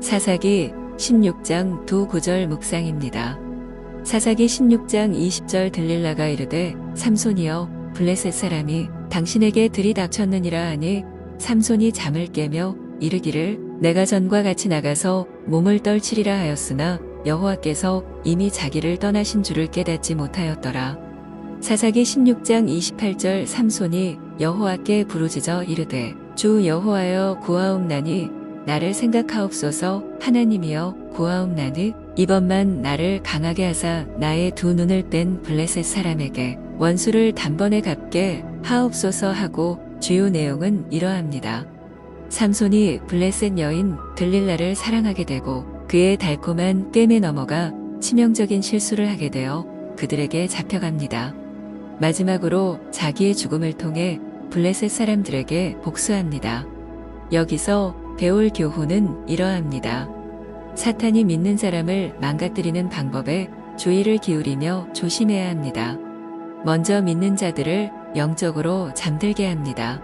사사기 16장 두 구절 묵상입니다. 사사기 16장 20절 들릴라가 이르되 삼손이여 블레셋 사람이 당신에게 들이닥쳤느니라 하니 삼손이 잠을 깨며 이르기를 내가 전과 같이 나가서 몸을 떨치리라 하였으나 여호와께서 이미 자기를 떠나신 줄을 깨닫지 못하였더라. 사사기 16장 28절 삼손이 여호와께 부르짖어 이르되 주 여호와여 구하옵나니 나를 생각하옵소서 하나님이여 구하옵나니 이번만 나를 강하게 하사 나의 두 눈을 뺀 블레셋 사람에게 원수를 단번에 갚게 하옵소서 하고 주요 내용은 이러합니다. 삼손이 블레셋 여인 들릴라를 사랑하게 되고 그의 달콤한 꿰매 넘어가 치명적인 실수를 하게 되어 그들에게 잡혀갑니다. 마지막으로 자기의 죽음을 통해 블레셋 사람들에게 복수합니다. 여기서 배울 교훈은 이러합니다. 사탄이 믿는 사람을 망가뜨리는 방법에 주의를 기울이며 조심해야 합니다. 먼저 믿는 자들을 영적으로 잠들게 합니다.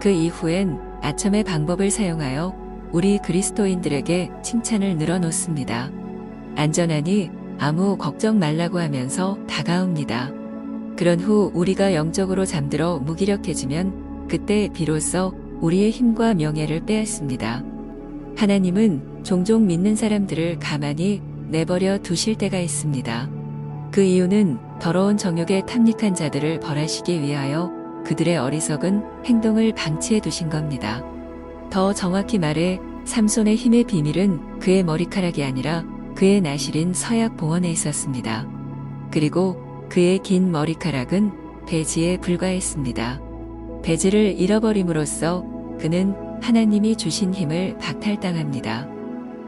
그 이후엔 아첨의 방법을 사용하여 우리 그리스도인들에게 칭찬을 늘어놓습니다. 안전하니 아무 걱정 말라고 하면서 다가옵니다. 그런 후 우리가 영적으로 잠들어 무기력해지면 그때 비로소 우리의 힘과 명예를 빼앗습니다. 하나님은 종종 믿는 사람들을 가만히 내버려 두실 때가 있습니다. 그 이유는 더러운 정욕에 탐닉한 자들을 벌하시기 위하여 그들의 어리석은 행동을 방치해 두신 겁니다. 더 정확히 말해 삼손의 힘의 비밀은 그의 머리카락이 아니라 그의 나실인 서약 봉원에 있었습니다. 그리고 그의 긴 머리카락은 배지에 불과했습니다. 배지를 잃어버림으로써 그는 하나님이 주신 힘을 박탈당합니다.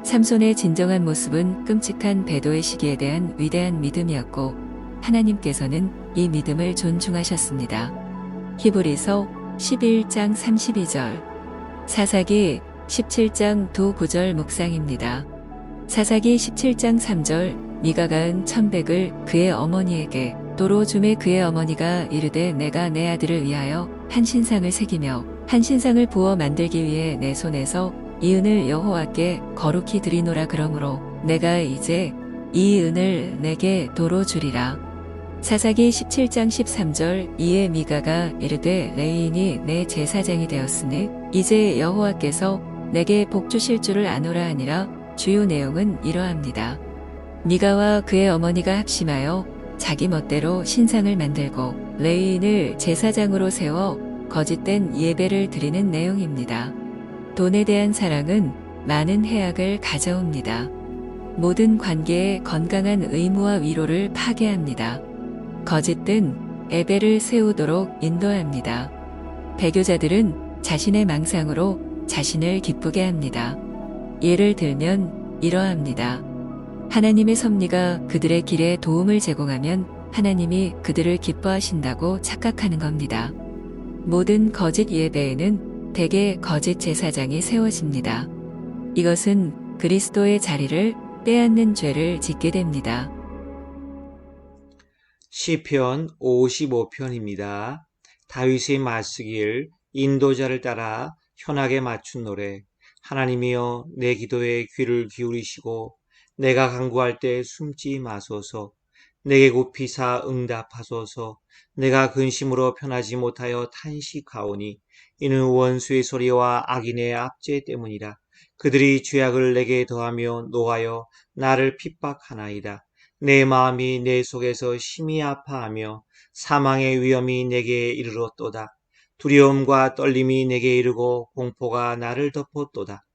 삼손의 진정한 모습은 끔찍한 배도의 시기에 대한 위대한 믿음이었고 하나님께서는 이 믿음을 존중하셨습니다. 히브리서 11장 32절 사사기 17장 두 구절 묵상입니다. 사사기 17장 3절 미가가 은 천백을 그의 어머니에게 도로 줌에 그의 어머니가 이르되 내가 내 아들을 위하여 한 신상을 새기며 한 신상을 부어 만들기 위해 내 손에서 이 은을 여호와께 거룩히 드리노라 그러므로 내가 이제 이 은을 내게 도로 주리라. 사사기 17장 13절 이에 미가가 이르되 레인이 내 제사장이 되었으니 이제 여호와께서 내게 복 주실 줄을 아노라 하니라 주요 내용은 이러합니다. 미가와 그의 어머니가 합심하여 자기 멋대로 신상을 만들고 레인을 제사장으로 세워 거짓된 예배를 드리는 내용입니다. 돈에 대한 사랑은 많은 해악을 가져옵니다. 모든 관계에 건강한 의무와 위로를 파괴합니다. 거짓된 에베를 세우도록 인도합니다. 배교자들은 자신의 망상으로 자신을 기쁘게 합니다. 예를 들면 이러합니다. 하나님의 섭리가 그들의 길에 도움을 제공하면 하나님이 그들을 기뻐하신다고 착각하는 겁니다. 모든 거짓 예배에는 대개 거짓 제사장이 세워집니다. 이것은 그리스도의 자리를 빼앗는 죄를 짓게 됩니다. 시편 55편입니다. 다윗의 말쓰길 인도자를 따라 현악에 맞춘 노래 하나님이여 내 기도에 귀를 기울이시고 내가 간구할 때 숨지 마소서 내게 굽히사 응답하소서 내가 근심으로 편하지 못하여 탄식하오니 이는 원수의 소리와 악인의 압제 때문이라 그들이 죄악을 내게 더하며 노하여 나를 핍박하나이다 내 마음이 내 속에서 심히 아파하며 사망의 위험이 내게 이르렀도다. 두려움과 떨림이 내게 이르고 공포가 나를 덮었도다.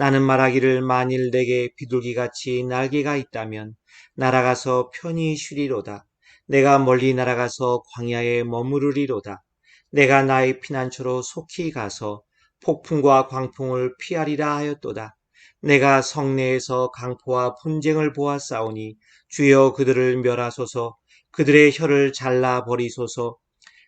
나는 말하기를 만일 내게 비둘기같이 날개가 있다면 날아가서 편히 쉬리로다. 내가 멀리 날아가서 광야에 머무르리로다. 내가 나의 피난처로 속히 가서 폭풍과 광풍을 피하리라 하였도다. 내가 성내에서 강포와 분쟁을 보았사오니 주여 그들을 멸하소서 그들의 혀를 잘라 버리소서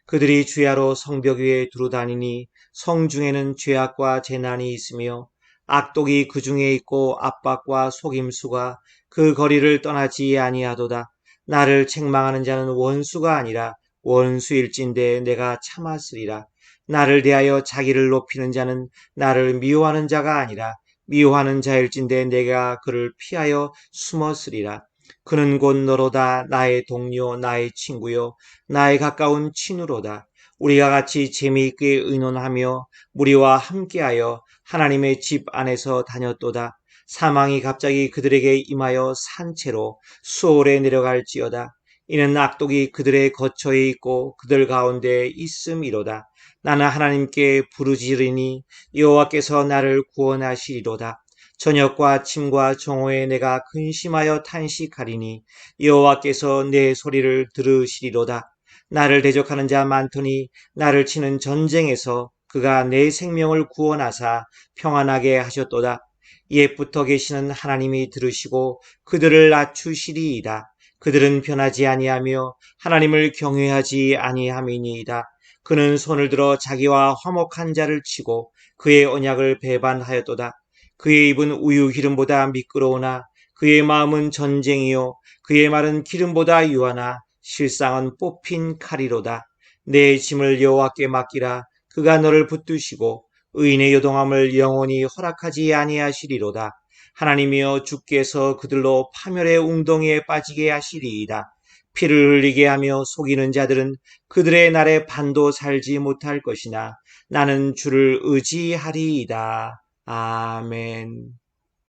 그들이 주야로 성벽 위에 두루다니니 성 중에는 죄악과 재난이 있으며 악독이 그 중에 있고 압박과 속임수가 그 거리를 떠나지 아니하도다 나를 책망하는 자는 원수가 아니라 원수일진데 내가 참았으리라 나를 대하여 자기를 높이는 자는 나를 미워하는 자가 아니라 미워하는 자일진데 내가 그를 피하여 숨었으리라. 그는 곧 너로다 나의 동료 나의 친구요 나의 가까운 친우로다. 우리가 같이 재미있게 의논하며 무리와 함께하여 하나님의 집 안에서 다녔도다. 사망이 갑자기 그들에게 임하여 산채로 수월에 내려갈지어다. 이는 악독이 그들의 거처에 있고 그들 가운데 있음이로다. 나는 하나님께 부르짖으리니 여호와께서 나를 구원하시리로다. 저녁과 아침과 정오에 내가 근심하여 탄식하리니 여호와께서 내 소리를 들으시리로다. 나를 대적하는 자 많더니 나를 치는 전쟁에서 그가 내 생명을 구원하사 평안하게 하셨도다. 옛부터 계시는 하나님이 들으시고 그들을 낮추시리이다. 그들은 변하지 아니하며 하나님을 경외하지 아니함이니이다. 그는 손을 들어 자기와 화목한 자를 치고 그의 언약을 배반하였도다. 그의 입은 우유 기름보다 미끄러우나 그의 마음은 전쟁이요 그의 말은 기름보다 유하나 실상은 뽑힌 칼이로다. 내 짐을 여호와께 맡기라. 그가 너를 붙드시고 의인의 요동함을 영원히 허락하지 아니하시리로다. 하나님이여 주께서 그들로 파멸의 웅덩이에 빠지게 하시리이다. 피를 흘리게 하며 속이는 자들은 그들의 날에 반도 살지 못할 것이나 나는 주를 의지하리이다. 아멘.